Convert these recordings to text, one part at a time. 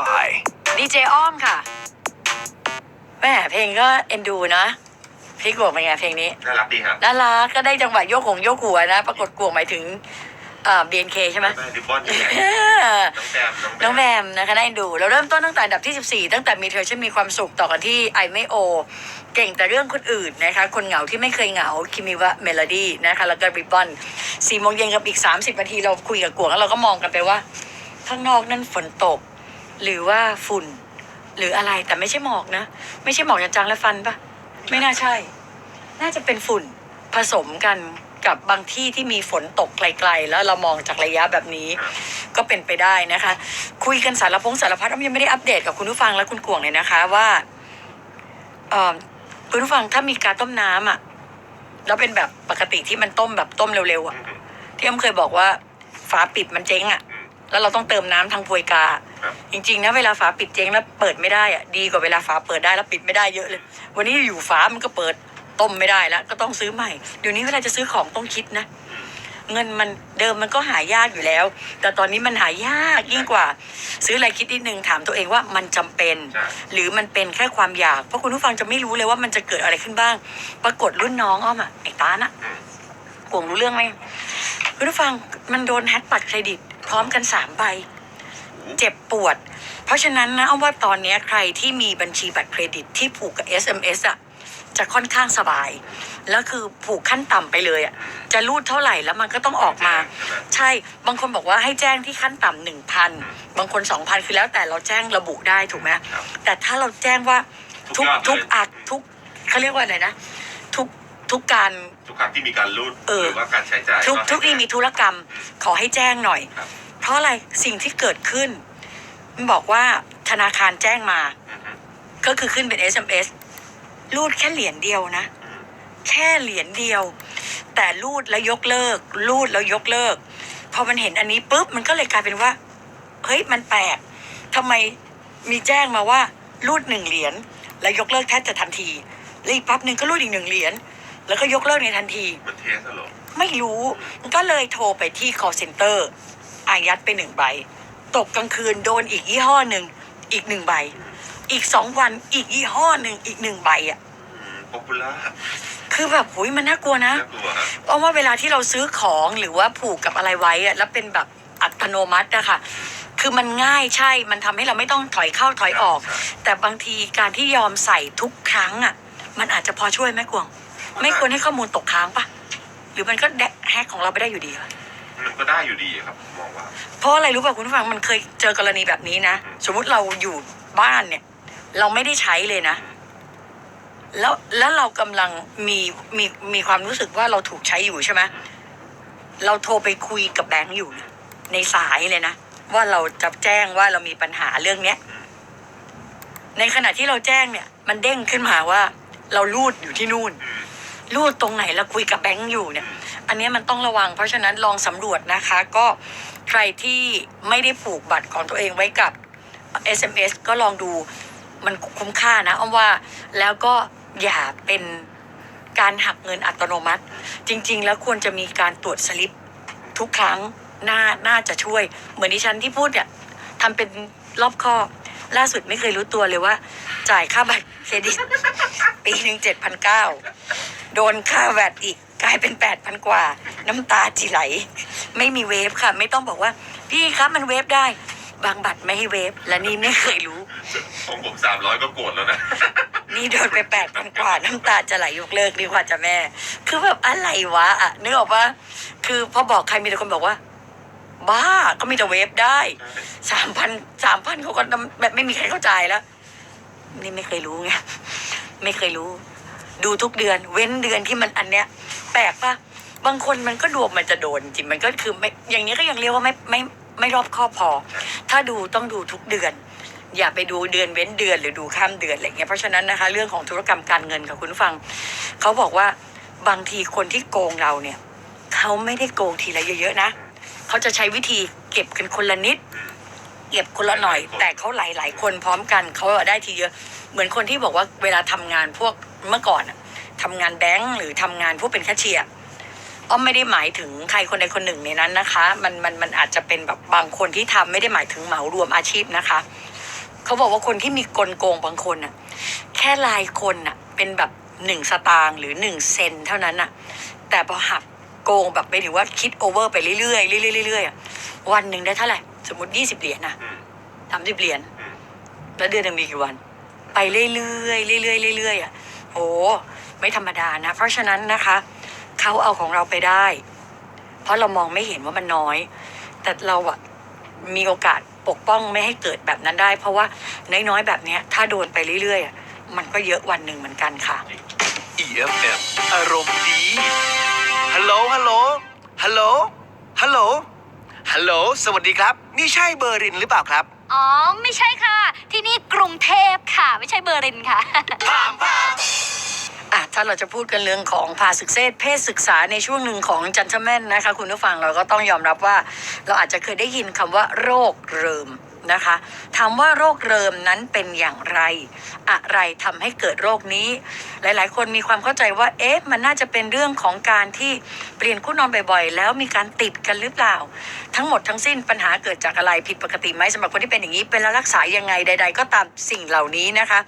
by ดีเจอ้อมค่ะแม่เพลงก็เอ็นดูนะพี่กวงเป็นไงเพลงนี้น่ารักดีครับน่ารักก็ได้จังหวะโยกหงโยกหัวนะ ปรากฏกวงหมายถึงเอ่อ BNK ใช่ไหมแม่ริบบอนยังไง น้องแบมน้องแบมนะคะน่าเอ็นดูเราเริ่มต้นตั้งแต่อันดับที่ 14 ตั้งแต่มีเธอฉันมีความสุขต่อกันที่ไอไม่โอ เก่งแต่เรื่องคนอื่นนะคะ คนเหงาที่ไม่เคยเหงาคิมิวะเมโลดี้นะคะแล้วก็ริบบอนสี่โมงเย็นกับอีก 30 นาทีเราคุยกับกวงแล้วเราก็มองกันไปว่า ข้างนอกนั่นฝนตก หรือว่าฝุ่น หรืออะไรแต่ไม่ใช่หมอกนะ ไม่ใช่หมอกจางๆและฟันปะไม่น่าใช่ น่าจะเป็นฝุ่นผสมกันกับบางที่ที่มีฝนตกไกลๆ แล้วเรามองจากระยะแบบนี้ ก็เป็นไปได้นะคะ คุยกันสารพงสารพัดอ้อมยังไม่ได้อัปเดตกับคุณผู้ฟังและคุณกวงเลยนะคะว่าเออคุณผู้ฟังถ้ามีการต้มน้ำอะแล้วเป็นแบบปกติที่มันต้มแบบต้มเร็วๆอะที่อ้อมเคยบอกว่าฝาปิดมันเจ๊งอะ แล้วเราต้องเติมน้ำทางพวยกาครับจริงๆนะเวลาฝาปิดเจ๊งแล้วเปิดไม่ได้อะดีกว่าเวลาฝาเปิดได้แล้วปิดไม่ได้เยอะเลย วันนี้อยู่ฝามันก็เปิดต้มไม่ได้แล้ว ก็ต้องซื้อใหม่เดี๋ยวนี้เวลาจะซื้อของต้องคิดนะ เงินมันเดิมมันก็หายากอยู่แล้ว แต่ตอนนี้มันหายากยิ่งกว่า ซื้ออะไรคิดนิดนึงถามตัวเองว่ามันจำเป็นใช่หรือมันเป็นแค่ความอยาก เพราะคุณผู้ฟังจะไม่รู้เลยว่ามันจะเกิดอะไรขึ้นบ้าง ปรากฏรุ่นน้องอ้อมอะไอ้ตานะอืมกวงรู้เรื่องไหมคุณผู้ฟังมันโดนแฮกบัตรเครดิต พร้อมกันสามใบ เจ็บปวด เพราะฉะนั้นนะเอาว่าตอนนี้ใครที่มีบัญชีบัตรเครดิตที่ผูกกับ SMS อะจะค่อนข้างสบาย แล้วคือผูกขั้นต่ำไปเลยอะ จะรูดเท่าไหร่แล้วมันก็ต้องออกมา ใช่ บางคนบอกว่าให้แจ้งที่ขั้นต่ำหนึ่งพัน บางคนสองพันคือแล้วแต่เราแจ้งระบุได้ถูกไหมครับแต่ถ้าเราแจ้งว่าทุกทุทุกกยอดเลยอัดทุกเขาเรียกว่าอะไรนะ ทุกทุกการ ทุกครั้งที่มีการรูดเออ หรือว่าการใช้จ่ายทุกให้ทุกที่มีธุรกรรม ขอให้แจ้งหน่อย ครับเพราะอะไรสิ่งที่เกิดขึ้น มันบอกว่าธนาคารแจ้งมา อือฮึก็คือขึ้นเป็น SMS รูดแค่เหรียญเดียวนะ อืมแค่เหรียญเดียว แต่รูดแล้วยกเลิก รูดแล้วยกเลิก พอมันเห็นอันนี้ปุ๊บมันก็เลยกลายเป็นว่า เฮ้ยมันแปลกทำไมมีแจ้งมาว่า รูดหนึ่งเหรียญแล้วยกเลิกแทบจะทันทีแล้วอีกปั๊บหนึ่งก็รูดอีกหนึ่งเหรียญ แล้วก็ยกเลิกในทันที มันเทสเหรอไม่รู้ก็เลยโทรไปที่ call center อายัดไปหนึ่งใบ ตกกลางคืนโดนอีกยี่ห้อหนึ่ง อีกหนึ่งใบ อีกสองวันอีกยี่ห้อหนึ่งอีกหนึ่งใบอะอืมป๊อปปูล่าคือแบบหุยมันน่ากลัวนะ น่ากลัวฮะเพราะว่าเวลาที่เราซื้อของหรือว่าผูกกับอะไรไว้อะแล้วเป็นแบบอัตโนมัติอะค่ะ คือมันง่ายใช่ มันทำให้เราไม่ต้องถอยเข้าถอยออกแต่บางทีการที่ยอมใส่ทุกครั้งอะมันอาจจะพอช่วยไหมกวง ไม่ควรให้ข้อมูลตกค้างปะหรือมันก็แดะแฮกของเราไปได้อยู่ดีอะมันก็ได้อยู่ดีครับมองว่าเพราะอะไรรู้ป่ะคุณผู้ฟังมันเคยเจอกรณีแบบนี้นะสมมุติเราอยู่บ้านเนี่ย เราไม่ได้ใช้เลยนะ แล้วแล้วเรากำลังมีมีมีความรู้สึกว่าเราถูกใช้อยู่ใช่ไหมเราโทรไปคุยกับแบงค์อยู่นะในสายเลยนะ ว่าเราจะแจ้งว่าเรามีปัญหาเรื่องเนี้ย ในขณะที่เราแจ้งเนี่ย มันเด้งขึ้นมาว่า เรารูดอยู่ที่นู่น อืม รูดตรงไหนแล้วคุยกับแบงค์อยู่เนี่ย อันนี้มันต้องระวัง เพราะฉะนั้นลองสำรวจนะคะ ก็ใครที่ไม่ได้ผูกบัตรของตัวเองไว้กับ SMS ก็ลองดูมันคุ้มค่านะอ้อมว่าแล้วก็อย่าเป็นการหักเงินอัตโนมัติ จริง ๆ แล้วควรจะมีการตรวจสลิปทุกครั้งน่าน่าจะช่วย เหมือนดิฉันที่พูดเนี่ยทำเป็นรอบคอบล่าสุดไม่เคยรู้ตัวเลยว่า จ่ายค่าบัตรเครดิตปีหนึ่งเจ็ดพันเก้า โดนค่าแวดอีกกลายเป็นแปดพันกว่า น้ำตาจีไหล ไม่มีเวฟค่ะ ไม่ต้องบอกว่า พี่ครับมันเวฟได้ บางบัตรไม่ให้เวฟและนี่ไม่เคยรู้ ของผมสามร้อยก็โกรธแล้วนะ นี่โดนไปแปดพันกว่า น้ำตาจะไหลยกเลิกดีกว่าจะแม่ คือแบบอะไรวะอะนึกออกปะคือพอบอกใครมีแต่คนบอกว่า บ้าก็มีแต่เวฟได้สามพันสามพันเขาก็แบบไม่มีใครเข้าใจแล้ว นี่ไม่เคยรู้ไงไม่เคยรู้ ดูทุกเดือน เว้นเดือนที่มันอันเนี้ย แปลกปะบางคนมันก็ดวงมันจะโดนจริงมันก็คือไม่อย่างนี้ก็ยังเรียกว่าไม่ไม่ไม่รอบคอบพอ ถ้าดูต้องดูทุกเดือน อย่าไปดูเดือนเว้นเดือนหรือดูข้ามเดือนอะไรเงี้ย เพราะฉะนั้นนะคะ เรื่องของธุรกรรมการเงินค่ะคุณฟัง เขาบอกว่าบางทีคนที่โกงเราเนี่ย เขาไม่ได้โกงทีละเยอะๆนะ เขาจะใช้วิธีเก็บกันคนละนิด เก็บคนละหน่อย แต่เขาหลายๆคนพร้อมกันเขาได้ทีเยอะ เหมือนคนที่บอกว่าเวลาทำงานพวกเมื่อก่อนอะทำงานแบงก์หรือทำงานพวกเป็นแคชเชียร์อ้อมไม่ได้หมายถึงใครคนใดคนหนึ่งในนั้นนะคะ มันมันมันอาจจะเป็นแบบบางคนที่ทำไม่ได้หมายถึงเหมารวมอาชีพนะคะเขาบอกว่าคนที่มีกลโกงบางคนน่ะแค่ลายคนน่ะเป็นแบบหนึ่งสตางค์หรือหนึ่งเซนเท่านั้นน่ะแต่พอหักโกงแบบไปถึงว่าคิดโอเวอร์ไปเรื่อยๆเรื่อยๆเรื่อยๆอะวันหนึ่งได้เท่าไหร่ สมมติยี่สิบเหรียญนะอืมสามสิบเหรียญอืมแล้วเดือนหนึ่งมีกี่วัน ไปเรื่อยๆเรื่อยๆเรื่อยๆอะโอ้ไม่ธรรมดานะ เพราะฉะนั้นนะคะเขาเอาของเราไปได้ เพราะเรามองไม่เห็นว่ามันน้อย แต่เราอะมีโอกาสปกป้องไม่ให้เกิดแบบนั้นได้ เพราะว่าน้อยๆแบบเนี้ย ถ้าโดนไปเรื่อยๆอะมันก็เยอะวันหนึ่งเหมือนกันค่ะ EFM อารมณ์ดีฮัลโหลฮัลโหลฮัลโหลฮัลโหล ฮัลโหล สวัสดีครับ นี่ใช่เบอร์รินหรือเปล่าครับ อ๋อ ไม่ใช่ค่ะ ที่นี่กรุงเทพค่ะ ไม่ใช่เบอร์ลินค่ะ อะถ้าเราจะพูดกันเรื่องของภาศึกเศษเพศศึกษาในช่วงหนึ่งของจันทแมนนะคะ คุณผู้ฟังเราก็ต้องยอมรับว่า เราอาจจะเคยได้ยินคำว่าโรคเริม นะคะถามว่าโรคเริมนั้นเป็นอย่างไร อะไรทำให้เกิดโรคนี้ หลายๆ คนมีความเข้าใจว่าเอ๊ะมันน่าจะเป็นเรื่องของการที่เปลี่ยนคู่นอนบ่อยๆ แล้วมีการติดกันหรือเปล่า ทั้งหมดทั้งสิ้นปัญหาเกิดจากอะไรผิดปกติไหมสำหรับคนที่เป็นอย่างนี้เป็นแล้วรักษายังไงใด ๆ ก็ตามสิ่งเหล่านี้นะคะ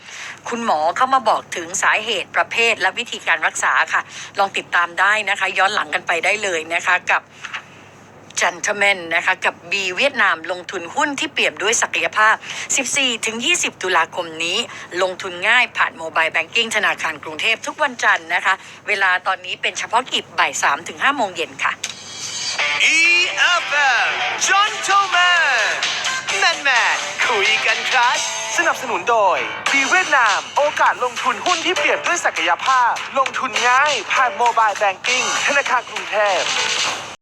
คุณหมอเข้ามาบอกถึงสาเหตุประเภทและวิธีการรักษาค่ะ ลองติดตามได้นะคะ ย้อนหลังกันไปได้เลยนะคะกับ จันทเมนนะคะกับ B เวียดนามลงทุนหุ้นที่เปี่ยมด้วยศักยภาพ 14-20 ตุลาคมนี้ ลงทุนง่ายผ่านโมบายแบงกิ้งธนาคารกรุงเทพทุกวันจันทร์นะคะ เวลาตอนนี้เป็นเฉพาะกิจบ่าย3-5โมงเย็นค่ะ EFM Gentleman Man Man คุยกันครับสนับสนุนโดยบีเวียดนาม โอกาสลงทุนหุ้นที่เปลี่ยนด้วยศักยภาพ ลงทุนง่าย ผ่านโมบายแบงกิ้งธนาคารกรุงเทพ